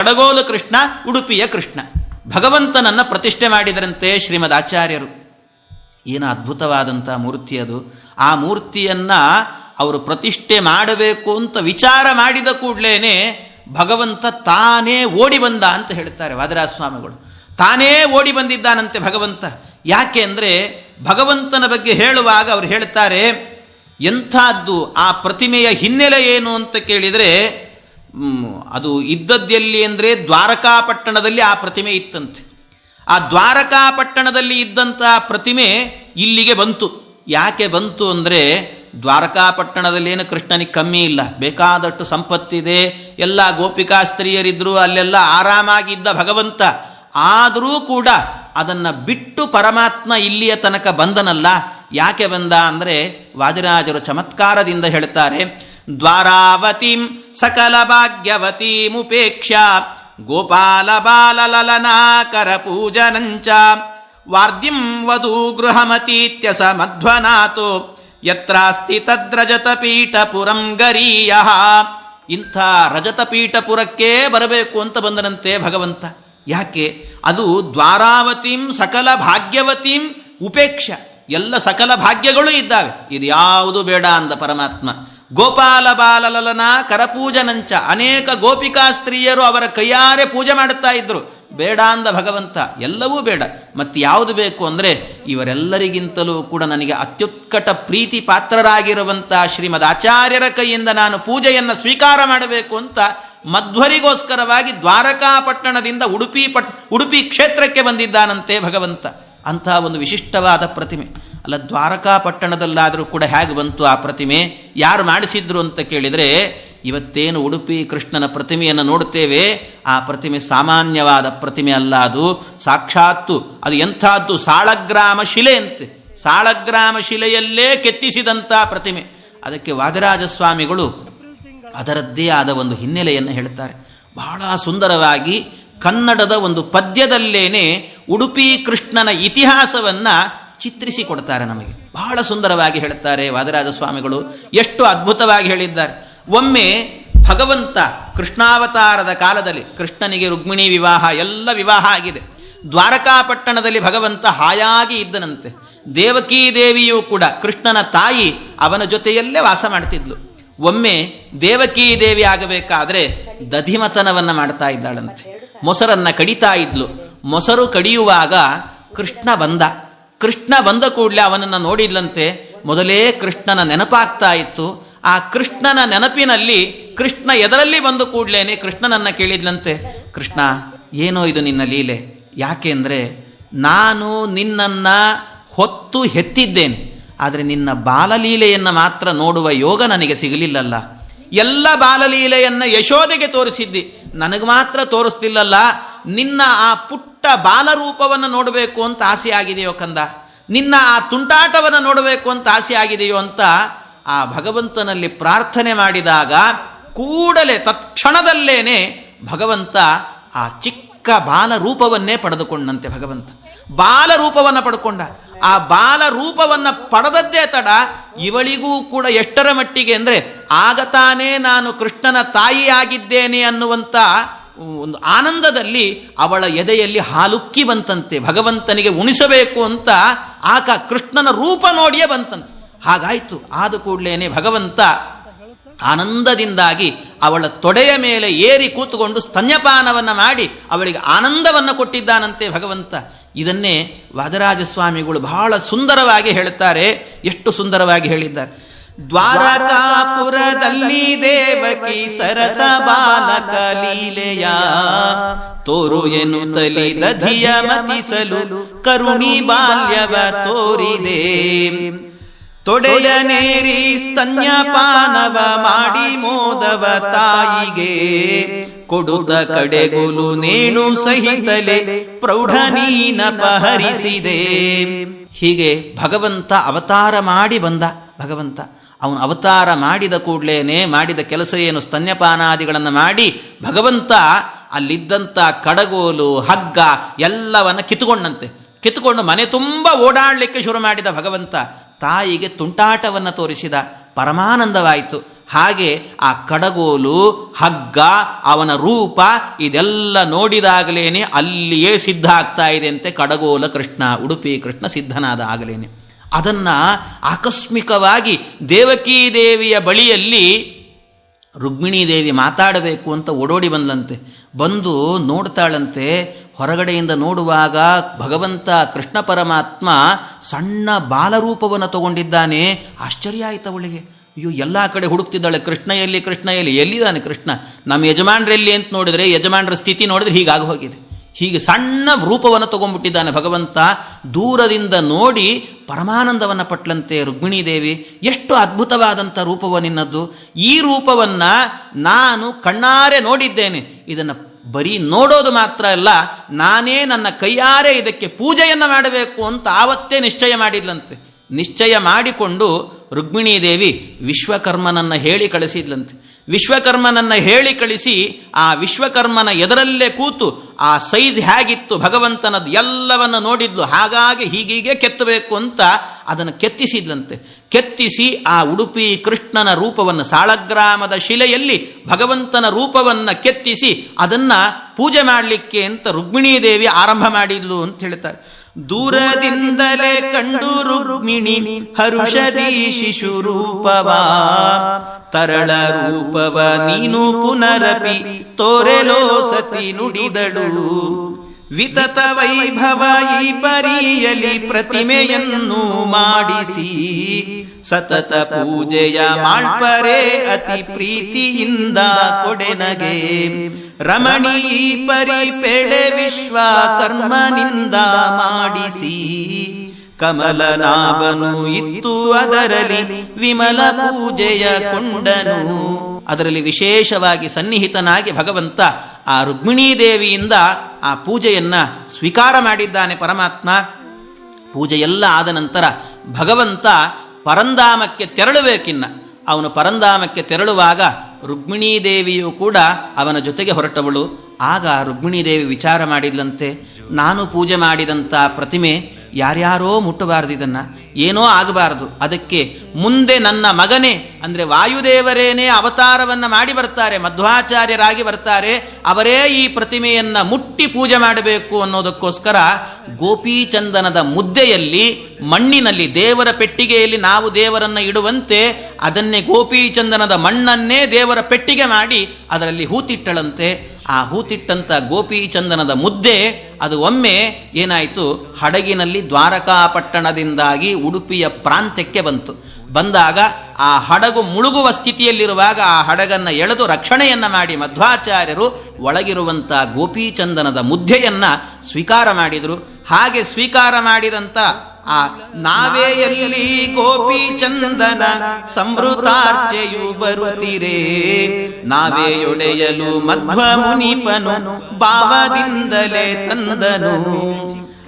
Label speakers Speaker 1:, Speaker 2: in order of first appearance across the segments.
Speaker 1: ಕಡಗೋಲು ಕೃಷ್ಣ, ಉಡುಪಿಯ ಕೃಷ್ಣ. ಭಗವಂತನನ್ನ ಪ್ರತಿಷ್ಠೆ ಮಾಡಿದರಂತೆ ಶ್ರೀಮದ್ ಆಚಾರ್ಯರು. ಏನು ಅದ್ಭುತವಾದಂಥ ಮೂರ್ತಿ ಅದು. ಆ ಮೂರ್ತಿಯನ್ನ ಅವರು ಪ್ರತಿಷ್ಠೆ ಮಾಡಬೇಕು ಅಂತ ವಿಚಾರ ಮಾಡಿದ ಕೂಡಲೇ ಭಗವಂತ ತಾನೇ ಓಡಿ ಬಂದ ಅಂತ ಹೇಳ್ತಾರೆ ವಾದರಾಜ ಸ್ವಾಮಿಗಳು ತಾನೇ ಓಡಿ ಬಂದಿದ್ದಾನಂತೆ ಭಗವಂತ. ಯಾಕೆ ಅಂದರೆ ಭಗವಂತನ ಬಗ್ಗೆ ಹೇಳುವಾಗ ಅವರು ಹೇಳ್ತಾರೆ, ಎಂಥದ್ದು ಆ ಪ್ರತಿಮೆಯ ಹಿನ್ನೆಲೆ ಏನು ಅಂತ ಕೇಳಿದರೆ ಅದು ಇದ್ದದ್ದೆಲ್ಲಿ ಅಂದರೆ ದ್ವಾರಕಾಪಟ್ಟಣದಲ್ಲಿ ಆ ಪ್ರತಿಮೆ ಇತ್ತಂತೆ. ಆ ದ್ವಾರಕಾಪಟ್ಟಣದಲ್ಲಿ ಇದ್ದಂಥ ಪ್ರತಿಮೆ ಇಲ್ಲಿಗೆ ಬಂತು. ಯಾಕೆ ಬಂತು ಅಂದರೆ ದ್ವಾರಕಾಪಟ್ಟಣದಲ್ಲೇನು ಕೃಷ್ಣನಿಗೆ ಕಮ್ಮಿ ಇಲ್ಲ. ಬೇಕಾದಷ್ಟು ಸಂಪತ್ತಿದೆ. ಎಲ್ಲ ಗೋಪಿಕಾ ಸ್ತ್ರೀಯರಿದ್ದರೂ ಅಲ್ಲೆಲ್ಲ ಆರಾಮಾಗಿದ್ದ ಭಗವಂತ. ಆದರೂ ಕೂಡ ಅದನ್ನು ಬಿಟ್ಟು ಪರಮಾತ್ಮ ಇಲ್ಲಿಯ ತನಕ ಬಂದನಲ್ಲ. ಯಾಕೆ ಬಂದ ಅಂದರೆ ವಾದಿರಾಜರು ಚಮತ್ಕಾರದಿಂದ ಹೇಳ್ತಾರೆ ದ್ವಾರಾವತಿಂ ಸಕಲ ಭಾಗ್ಯವತೀಮುಪೇಕ್ಷ ಗೋಪಾಲ ಬಾಲಲಲನಾಕರ ಪೂಜನಂಚ ವಾರ್ದ್ಯಂ ವಧೂ ಗೃಹಮತೀತ್ಯಸ ಮಧ್ವನಾಥೋ ಯತ್ರಾಸ್ತಿ ತದ್ರಜತ ಪೀಠಪುರಂ ಗರೀಯ. ಇಂಥ ರಜತ ಪೀಠಪುರಕ್ಕೆ ಬರಬೇಕು ಅಂತ ಬಂದನಂತೆ ಭಗವಂತ. ಯಾಕೆ? ಅದು ದ್ವಾರಾವತಿಂ ಸಕಲ ಭಾಗ್ಯವತೀಂ ಉಪೇಕ್ಷ ಎಲ್ಲ ಸಕಲ ಭಾಗ್ಯಗಳು ಇದ್ದಾವೆ. ಇದು ಯಾವುದು ಬೇಡ ಅಂದ ಪರಮಾತ್ಮ. ಗೋಪಾಲ ಬಾಲಲಲನ ಕರಪೂಜನಂಚ ಅನೇಕ ಗೋಪಿಕಾ ಸ್ತ್ರೀಯರು ಅವರ ಕೈಯಾರೆ ಪೂಜೆ ಮಾಡುತ್ತಾ ಇದ್ರು. ಬೇಡ ಅಂದ ಭಗವಂತ, ಎಲ್ಲವೂ ಬೇಡ. ಮತ್ತೆ ಯಾವುದು ಬೇಕು ಅಂದರೆ ಇವರೆಲ್ಲರಿಗಿಂತಲೂ ಕೂಡ ನನಗೆ ಅತ್ಯುತ್ಕಟ ಪ್ರೀತಿ ಪಾತ್ರರಾಗಿರುವಂಥ ಶ್ರೀಮದ್ ಆಚಾರ್ಯರ ಕೈಯಿಂದ ನಾನು ಪೂಜೆಯನ್ನು ಸ್ವೀಕಾರ ಮಾಡಬೇಕು ಅಂತ ಮಧ್ವರಿಗೋಸ್ಕರವಾಗಿ ದ್ವಾರಕಾಪಟ್ಟಣದಿಂದ ಉಡುಪಿ ಪಟ್, ಉಡುಪಿ ಕ್ಷೇತ್ರಕ್ಕೆ ಬಂದಿದ್ದಾನಂತೆ ಭಗವಂತ. ಅಂತಹ ಒಂದು ವಿಶಿಷ್ಟವಾದ ಪ್ರತಿಮೆ. ಅಲ್ಲ, ದ್ವಾರಕಾ ಪಟ್ಟಣದಲ್ಲಾದರೂ ಕೂಡ ಹೇಗೆ ಬಂತು ಆ ಪ್ರತಿಮೆ? ಯಾರು ಮಾಡಿಸಿದ್ರು ಅಂತ ಕೇಳಿದರೆ, ಇವತ್ತೇನು ಉಡುಪಿ ಕೃಷ್ಣನ ಪ್ರತಿಮೆಯನ್ನು ನೋಡುತ್ತೇವೆ? ಆ ಪ್ರತಿಮೆ ಸಾಮಾನ್ಯವಾದ ಪ್ರತಿಮೆ ಅಲ್ಲ ಅದು. ಸಾಕ್ಷಾತ್ತು ಅದು ಎಂಥದ್ದು? ಸಾಳಗ್ರಾಮ ಶಿಲೆ ಅಂತೆ. ಸಾಳಗ್ರಾಮ ಶಿಲೆಯಲ್ಲೇ ಕೆತ್ತಿಸಿದಂಥ ಪ್ರತಿಮೆ. ಅದಕ್ಕೆ ವಾದರಾಜಸ್ವಾಮಿಗಳು ಅದರದ್ದೇ ಆದ ಒಂದು ಹಿನ್ನೆಲೆಯನ್ನು ಹೇಳ್ತಾರೆ. ಬಹಳ ಸುಂದರವಾಗಿ ಕನ್ನಡದ ಒಂದು ಪದ್ಯದಲ್ಲೇನೆ ಉಡುಪಿ ಕೃಷ್ಣನ ಇತಿಹಾಸವನ್ನು ಚಿತ್ರಿಸಿ ಕೊಡ್ತಾರೆ ನಮಗೆ. ಬಹಳ ಸುಂದರವಾಗಿ ಹೇಳುತ್ತಾರೆ ವಾದರಾಜ ಸ್ವಾಮಿಗಳು ಎಷ್ಟು ಅದ್ಭುತವಾಗಿ ಹೇಳಿದ್ದಾರೆ. ಒಮ್ಮೆ ಭಗವಂತ ಕೃಷ್ಣಾವತಾರದ ಕಾಲದಲ್ಲಿ, ಕೃಷ್ಣನಿಗೆ ರುಕ್ಮಿಣಿ ವಿವಾಹ, ಎಲ್ಲ ವಿವಾಹ ಆಗಿದೆ. ದ್ವಾರಕಾಪಟ್ಟಣದಲ್ಲಿ ಭಗವಂತ ಹಾಯಾಗಿ ಇದ್ದನಂತೆ. ದೇವಕೀ ದೇವಿಯೂ ಕೂಡ ಕೃಷ್ಣನ ತಾಯಿ ಅವನ ಜೊತೆಯಲ್ಲೇ ವಾಸ ಮಾಡ್ತಿದ್ಲು. ಒಮ್ಮೆ ದೇವಕೀ ದೇವಿ ಆಗಬೇಕಾದ್ರೆ ದಧಿಮತನವನ್ನು ಮಾಡ್ತಾ ಇದ್ದಾಳಂತೆ. ಮೊಸರನ್ನ ಕಡಿತಾ ಇದ್ಲು. ಮೊಸರು ಕಡಿಯುವಾಗ ಕೃಷ್ಣ ಬಂದ. ಕೃಷ್ಣ ಬಂದ ಕೂಡಲೇ ಅವನನ್ನು ನೋಡಿದ್ಲಂತೆ ಮೊದಲೇ ಕೃಷ್ಣನ ನೆನಪಾಗ್ತಾ ಇತ್ತು. ಆ ಕೃಷ್ಣನ ನೆನಪಿನಲ್ಲಿ ಕೃಷ್ಣ ಎದರಲ್ಲಿ ಬಂದು ಕೂಡಲೇನೆ ಕೃಷ್ಣನನ್ನು ಕೇಳಿದ್ಲಂತೆ. ಕೃಷ್ಣ, ಏನೋ ಇದು ನಿನ್ನ ಲೀಲೆ? ಯಾಕೆಂದರೆ ನಾನು ನಿನ್ನನ್ನು ಹೊತ್ತು ಹೆತ್ತಿದ್ದೇನೆ. ಆದರೆ ನಿನ್ನ ಬಾಲಲೀಲೆಯನ್ನು ಮಾತ್ರ ನೋಡುವ ಯೋಗ ನನಗೆ ಸಿಗಲಿಲ್ಲಲ್ಲ. ಎಲ್ಲ ಬಾಲಲೀಲೆಯನ್ನು ಯಶೋದೆಗೆ ತೋರಿಸಿದ್ದಿ. ನನಗೆ ಮಾತ್ರ ತೋರಿಸ್ತಿಲ್ಲಲ್ಲ ನಿನ್ನ ಆ ಪುಟ್ಟ ಬಾಲರೂಪವನ್ನು ನೋಡಬೇಕು ಅಂತ ಆಸೆ ಆಗಿದೆಯೋ ಕಂದ? ನಿನ್ನ ಆ ತುಂಟಾಟವನ್ನು ನೋಡಬೇಕು ಅಂತ ಆಸೆ ಆಗಿದೆಯೋ ಅಂತ ಆ ಭಗವಂತನಲ್ಲಿ ಪ್ರಾರ್ಥನೆ ಮಾಡಿದಾಗ ಕೂಡಲೇ ತತ್ಕ್ಷಣದಲ್ಲೇನೆ ಭಗವಂತ ಆ ಚಿಕ್ಕ ಬಾಲ ರೂಪವನ್ನೇ ಪಡೆದುಕೊಂಡಂತೆ ಭಗವಂತ. ಬಾಲರೂಪವನ್ನು ಪಡ್ಕೊಂಡ. ಆ ಬಾಲ ರೂಪವನ್ನು ಪಡೆದದ್ದೇ ತಡ ಇವಳಿಗೂ ಕೂಡ ಎಷ್ಟರ ಮಟ್ಟಿಗೆ ಅಂದರೆ ಆಗತಾನೇ ನಾನು ಕೃಷ್ಣನ ತಾಯಿಯಾಗಿದ್ದೇನೆ ಅನ್ನುವಂಥ ಒಂದು ಆನಂದದಲ್ಲಿ ಅವಳ ಎದೆಯಲ್ಲಿ ಹಾಲುಕ್ಕಿ ಬಂತಂತೆ, ಭಗವಂತನಿಗೆ ಉಣಿಸಬೇಕು ಅಂತ ಆಕ ಕೃಷ್ಣನ ರೂಪ ನೋಡಿಯೇ ಬಂತಂತೆ. ಹಾಗಾಯಿತು, ಆದ ಕೂಡಲೇನೆ ಭಗವಂತ ಆನಂದದಿಂದಾಗಿ ಅವಳ ತೊಡೆಯ ಮೇಲೆ ಏರಿ ಕೂತುಕೊಂಡು ಸ್ತನ್ಯಪಾನವನ್ನು ಮಾಡಿ ಅವಳಿಗೆ ಆನಂದವನ್ನು ಕೊಟ್ಟಿದ್ದಾನಂತೆ ಭಗವಂತ. ಇದನ್ನೇ ವಾದರಾಜಸ್ವಾಮಿಗಳು ಬಹಳ ಸುಂದರವಾಗಿ ಹೇಳುತ್ತಾರೆ ಎಷ್ಟು ಸುಂದರವಾಗಿ ಹೇಳಿದ್ದಾರೆ. ದ್ವಾರಕಾಪುರದಲ್ಲಿ ದೇವಕಿ ಸರಸ ಬಾಲಕ ಲೀಲೆಯ ತೋರು ಎನ್ನುತ್ತಲಿ ದಧಿಯ ಮತಿಸಲು ಕರುಣಿ ಬಾಲ್ಯವ ತೋರಿದೆ. ತೊಡೆಯ ನೇರಿ ಸ್ತನ್ಯಪಾನವ ಮಾಡಿ ಮೋದವ ತಾಯಿಗೆ ಕೊಡುತ್ತ ಕಡೆಗುಲು ನೇಣು ಸಹಿತಲೆ ಪ್ರೌಢನೀನಪಹರಿಸಿದೆ ಹೀಗೆ ಭಗವಂತ ಅವತಾರ ಮಾಡಿ ಬಂದ ಭಗವಂತ. ಅವನು ಅವತಾರ ಮಾಡಿದ ಕೂಡಲೇ ಮಾಡಿದ ಕೆಲಸ ಏನು ಸ್ತನ್ಯಪಾನಾದಿಗಳನ್ನು ಮಾಡಿ ಭಗವಂತ ಅಲ್ಲಿದ್ದಂಥ ಕಡಗೋಲು, ಹಗ್ಗ ಎಲ್ಲವನ್ನು ಕಿತ್ಕೊಂಡಂತೆ ಕಿತ್ಕೊಂಡು ಮನೆ ತುಂಬ ಓಡಾಡಲಿಕ್ಕೆ ಶುರು ಮಾಡಿದ ಭಗವಂತ ತಾಯಿಗೆ ತುಂಟಾಟವನ್ನು ತೋರಿಸಿದ. ಪರಮಾನಂದವಾಯಿತು. ಹಾಗೆ ಆ ಕಡಗೋಲು, ಹಗ್ಗ, ಅವನ ರೂಪ ಇದೆಲ್ಲ ನೋಡಿದಾಗಲೇನೆ ಅಲ್ಲಿಯೇ ಸಿದ್ಧ ಆಗ್ತಾ ಇದೆ ಅಂತೆ ಕಡಗೋಲ ಕೃಷ್ಣ, ಉಡುಪಿ ಕೃಷ್ಣ ಸಿದ್ಧನಾದ ಆಗಲೇನೆ. ಅದನ್ನ ಆಕಸ್ಮಿಕವಾಗಿ ದೇವಕೀ ದೇವಿಯ ಬಳಿಯಲ್ಲಿ ರುಕ್ಮಿಣೀ ದೇವಿ ಮಾತಾಡಬೇಕು ಅಂತ ಓಡೋಡಿ ಬಂದಲಂತೆ. ಬಂದು ನೋಡ್ತಾಳಂತೆ. ಹೊರಗಡೆಯಿಂದ ನೋಡುವಾಗ ಭಗವಂತ ಕೃಷ್ಣ ಪರಮಾತ್ಮ ಸಣ್ಣ ಬಾಲರೂಪವನ್ನು ತಗೊಂಡಿದ್ದಾನೆ. ಆಶ್ಚರ್ಯ ಆಯಿತು ಅವಳಿಗೆ. ಅಯ್ಯೋ, ಎಲ್ಲ ಕಡೆ ಹುಡುಕ್ತಿದ್ದಾಳೆ ಕೃಷ್ಣ ಎಲ್ಲಿ ಕೃಷ್ಣ ಎಲ್ಲಿ? ಎಲ್ಲಿದ್ದಾನೆ ಕೃಷ್ಣ? ನಮ್ಮ ಯಜಮಾನ್ರೆಲ್ಲಿ ಅಂತ ನೋಡಿದರೆ ಯಜಮಾನರ ಸ್ಥಿತಿ ನೋಡಿದ್ರೆ ಹೀಗಾಗಿ ಹೋಗಿದೆ. ಹೀಗೆ ಸಣ್ಣ ರೂಪವನ್ನು ತಗೊಂಡ್ಬಿಟ್ಟಿದ್ದಾನೆ ಭಗವಂತ. ದೂರದಿಂದ ನೋಡಿ ಪರಮಾನಂದವನ್ನು ಪಟ್ಲಂತೆ ರುಕ್ಮಿಣೀ ದೇವಿ ಎಷ್ಟು ಅದ್ಭುತವಾದಂಥ ರೂಪವ ನಿನ್ನದ್ದು ಈ ರೂಪವನ್ನು ನಾನು ಕಣ್ಣಾರೆ ನೋಡಿದ್ದೇನೆ. ಇದನ್ನು ಬರೀ ನೋಡೋದು ಮಾತ್ರ ಅಲ್ಲ, ನಾನೇ ನನ್ನ ಕೈಯಾರೆ ಇದಕ್ಕೆ ಪೂಜೆಯನ್ನು ಮಾಡಬೇಕು ಅಂತ ಆವತ್ತೇ ನಿಶ್ಚಯ ಮಾಡಿದ್ಲಂತೆ. ನಿಶ್ಚಯ ಮಾಡಿಕೊಂಡು ರುಕ್ಮಿಣೀ ದೇವಿ ವಿಶ್ವಕರ್ಮನನ್ನು ಹೇಳಿ ಕಳಿಸಿದ್ಲಂತೆ. ವಿಶ್ವಕರ್ಮನನ್ನು ಹೇಳಿ ಕಳಿಸಿ ಆ ವಿಶ್ವಕರ್ಮನ ಎದರಲ್ಲೇ ಕೂತು ಆ ಸೈಜ್ ಹೇಗಿತ್ತು ಭಗವಂತನದ್ದು ಎಲ್ಲವನ್ನು ನೋಡಿದ್ಲು. ಹಾಗಾಗಿ ಹೀಗೀಗೆ ಕೆತ್ತಬೇಕು ಅಂತ ಅದನ್ನು ಕೆತ್ತಿಸಿದ್ಲಂತೆ. ಕೆತ್ತಿಸಿ ಆ ಉಡುಪಿ ಕೃಷ್ಣನ ರೂಪವನ್ನು ಸಾಳಗ್ರಾಮದ ಶಿಲೆಯಲ್ಲಿ ಭಗವಂತನ ರೂಪವನ್ನು ಕೆತ್ತಿಸಿ ಅದನ್ನು ಪೂಜೆ ಮಾಡಲಿಕ್ಕೆ ಅಂತ ರುಕ್ಮಿಣೀ ದೇವಿ ಆರಂಭ ಮಾಡಿದ್ಲು ಅಂತ ಹೇಳ್ತಾರೆ. ದೂರದಿಂದಲೇ ಕಂಡು ರುಕ್ಮಿಣಿ ಹರುಷದಿ ಶಿಶು ರೂಪವ ತರಳ ರೂಪವ ನೀನು ಪುನರಪಿ ತೋರೆಲೋ ಸತಿ ನುಡಿದಳು. ವಿತತ ವೈಭವ ಈ ಪರಿಯಲಿ ಪ್ರತಿಮೆಯನ್ನು ಮಾಡಿಸಿ. ಸತತ ಪೂಜೆಯ ಮಾಳ್ಪರೆ ಅತಿ ಪ್ರೀತಿಯಿಂದ ಕೊಡೆನಗೆ. ರಮಣಿ ಈ ಪರಿ ಪೆಳೆ ವಿಶ್ವ ಕರ್ಮನಿಂದ ಮಾಡಿಸಿ. ಕಮಲನಾಭನು ಇತ್ತು ಅದರಲ್ಲಿ ವಿಮಲ ಪೂಜೆಯ ಕೊಂಡನು. ಅದರಲ್ಲಿ ವಿಶೇಷವಾಗಿ ಸನ್ನಿಹಿತನಾಗಿ ಭಗವಂತ ಆ ರುಕ್ಮಿಣೀ ದೇವಿಯಿಂದ ಆ ಪೂಜೆಯನ್ನು ಸ್ವೀಕಾರ ಮಾಡಿದ್ದಾನೆ ಪರಮಾತ್ಮ. ಪೂಜೆಯೆಲ್ಲ ಆದ ನಂತರ ಭಗವಂತ ಪರಂಧಾಮಕ್ಕೆ ತೆರಳಬೇಕಿನ್ನ. ಅವನು ಪರಂಧಾಮಕ್ಕೆ ತೆರಳುವಾಗ ರುಕ್ಮಿಣೀ ದೇವಿಯು ಕೂಡ ಅವನ ಜೊತೆಗೆ ಹೊರಟವಳು. ಆಗ ರುಕ್ಮಿಣೀ ದೇವಿ ವಿಚಾರ ಮಾಡಿದ್ಲಂತೆ, ನಾನು ಪೂಜೆ ಮಾಡಿದಂಥ ಪ್ರತಿಮೆ ಯಾರ್ಯಾರೋ ಮುಟ್ಟಬಾರದು ಇದನ್ನ. ಏನೋ ಆಗಬಾರದು. ಅದಕ್ಕೆ ಮುಂದೆ ನನ್ನ ಮಗನೇ, ಅಂದರೆ ವಾಯುದೇವರೇನೇ ಅವತಾರವನ್ನು ಮಾಡಿ ಬರ್ತಾರೆ, ಮಧ್ವಾಚಾರ್ಯರಾಗಿ ಬರ್ತಾರೆ, ಅವರೇ ಈ ಪ್ರತಿಮೆಯನ್ನು ಮುಟ್ಟಿ ಪೂಜೆ ಮಾಡಬೇಕು ಅನ್ನೋದಕ್ಕೋಸ್ಕರ ಗೋಪೀಚಂದನದ ಮುದ್ದೆಯಲ್ಲಿ, ಮಣ್ಣಿನಲ್ಲಿ, ದೇವರ ಪೆಟ್ಟಿಗೆಯಲ್ಲಿ ನಾವು ದೇವರನ್ನು ಇಡುವಂತೆ ಅದನ್ನೇ ಗೋಪೀಚಂದನದ ಮಣ್ಣನ್ನೇ ದೇವರ ಪೆಟ್ಟಿಗೆ ಮಾಡಿ, ಅದರಲ್ಲಿ ಹೂತಿಟ್ಟಳಂತೆ. ಆ ಗೋಪಿ ಗೋಪೀಚಂದನದ ಮುದ್ದೆ, ಅದು ಒಮ್ಮೆ ಏನಾಯಿತು? ಹಡಗಿನಲ್ಲಿ ದ್ವಾರಕಾಪಟ್ಟಣದಿಂದಾಗಿ ಉಡುಪಿಯ ಪ್ರಾಂತ್ಯಕ್ಕೆ ಬಂತು. ಬಂದಾಗ ಆ ಹಡಗು ಮುಳುಗುವ ಸ್ಥಿತಿಯಲ್ಲಿರುವಾಗ ಆ ಹಡಗನ್ನು ಎಳೆದು ರಕ್ಷಣೆಯನ್ನು ಮಾಡಿ ಮಧ್ವಾಚಾರ್ಯರು ಒಳಗಿರುವಂಥ ಗೋಪೀಚಂದನದ ಮುದ್ದೆಯನ್ನು ಸ್ವೀಕಾರ ಮಾಡಿದರು. ಹಾಗೆ ಸ್ವೀಕಾರ ಮಾಡಿದಂಥ ಆ ನಾವೇ ಎಲ್ಲಿ ಗೋಪಿ ಚಂದನ ಸಂವೃತಾರ್ಚೆಯು ಬರುತ್ತಿರೇ. ಒಡೆಯಲು ಮಧ್ವ ಮುನಿಪನು ಭಾವದಿಂದಲೇ ತಂದನು.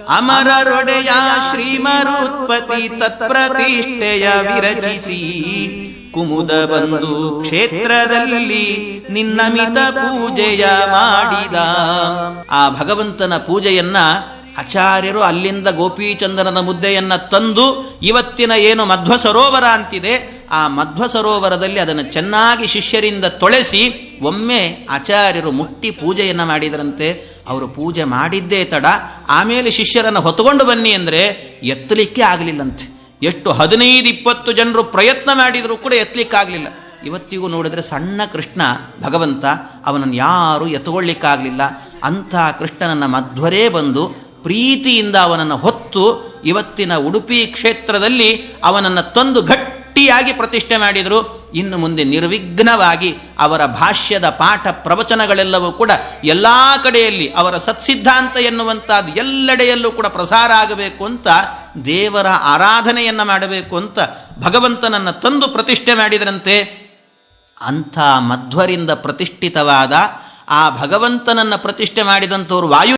Speaker 1: ಅಮರರೊಡೆಯ ಶ್ರೀಮರುತ್ಪತಿ ತತ್ಪ್ರತಿಷ್ಠೆಯ ವಿರಚಿಸಿ ಕುಮುದ ಬಂದು ಕ್ಷೇತ್ರದಲ್ಲಿ ನಿನ್ನಮಿತ ಪೂಜೆಯ ಮಾಡಿದ. ಆ ಭಗವಂತನ ಪೂಜೆಯನ್ನ ಆಚಾರ್ಯರು ಅಲ್ಲಿಂದ ಗೋಪೀಚಂದನದ ಮುದ್ದೆಯನ್ನು ತಂದು ಇವತ್ತಿನ ಏನು ಮಧ್ವ ಸರೋವರ ಅಂತಿದೆ, ಆ ಮಧ್ವ ಸರೋವರದಲ್ಲಿ ಅದನ್ನು ಚೆನ್ನಾಗಿ ಶಿಷ್ಯರಿಂದ ತೊಳೆಸಿ ಒಮ್ಮೆ ಆಚಾರ್ಯರು ಮುಟ್ಟಿ ಪೂಜೆಯನ್ನು ಮಾಡಿದರಂತೆ. ಅವರು ಪೂಜೆ ಮಾಡಿದ್ದೇ ತಡ, ಆಮೇಲೆ ಶಿಷ್ಯರನ್ನು ಹೊತ್ಕೊಂಡು ಬನ್ನಿ ಅಂದರೆ ಎತ್ತಲಿಕ್ಕೆ ಆಗಲಿಲ್ಲಂತೆ. ಎಷ್ಟು ಹದಿನೈದು ಇಪ್ಪತ್ತು ಜನರು ಪ್ರಯತ್ನ ಮಾಡಿದರೂ ಕೂಡ ಎತ್ತಲಿಕ್ಕಾಗಲಿಲ್ಲ ಇವತ್ತಿಗೂ ನೋಡಿದರೆ ಸಣ್ಣ ಕೃಷ್ಣ ಭಗವಂತ, ಅವನನ್ನು ಯಾರೂ ಎತ್ತುಕೊಳ್ಳಿಕ್ಕಾಗಲಿಲ್ಲ ಅಂಥ ಕೃಷ್ಣನನ್ನು ಮಧ್ವರೇ ಬಂದು ಪ್ರೀತಿಯಿಂದ ಅವನನ್ನು ಹೊತ್ತು ಇವತ್ತಿನ ಉಡುಪಿ ಕ್ಷೇತ್ರದಲ್ಲಿ ಅವನನ್ನು ತಂದು ಗಟ್ಟಿಯಾಗಿ ಪ್ರತಿಷ್ಠೆ ಮಾಡಿದರು. ಇನ್ನು ಮುಂದೆ ನಿರ್ವಿಘ್ನವಾಗಿ ಅವರ ಭಾಷ್ಯದ ಪಾಠ ಪ್ರವಚನಗಳೆಲ್ಲವೂ ಕೂಡ ಎಲ್ಲ ಕಡೆಯಲ್ಲಿ ಅವರ ಸತ್ಸಿದ್ಧಾಂತ ಎನ್ನುವಂಥದ್ದು ಎಲ್ಲೆಡೆಯಲ್ಲೂ ಕೂಡ ಪ್ರಸಾರ ಆಗಬೇಕು ಅಂತ, ದೇವರ ಆರಾಧನೆಯನ್ನು ಮಾಡಬೇಕು ಅಂತ ಭಗವಂತನನ್ನು ತಂದು ಪ್ರತಿಷ್ಠೆ ಮಾಡಿದರಂತೆ. ಅಂಥ ಮಧ್ವರಿಂದ ಪ್ರತಿಷ್ಠಿತವಾದ ಆ ಭಗವಂತನನ್ನು ಪ್ರತಿಷ್ಠೆ ಮಾಡಿದಂಥವ್ರು ವಾಯು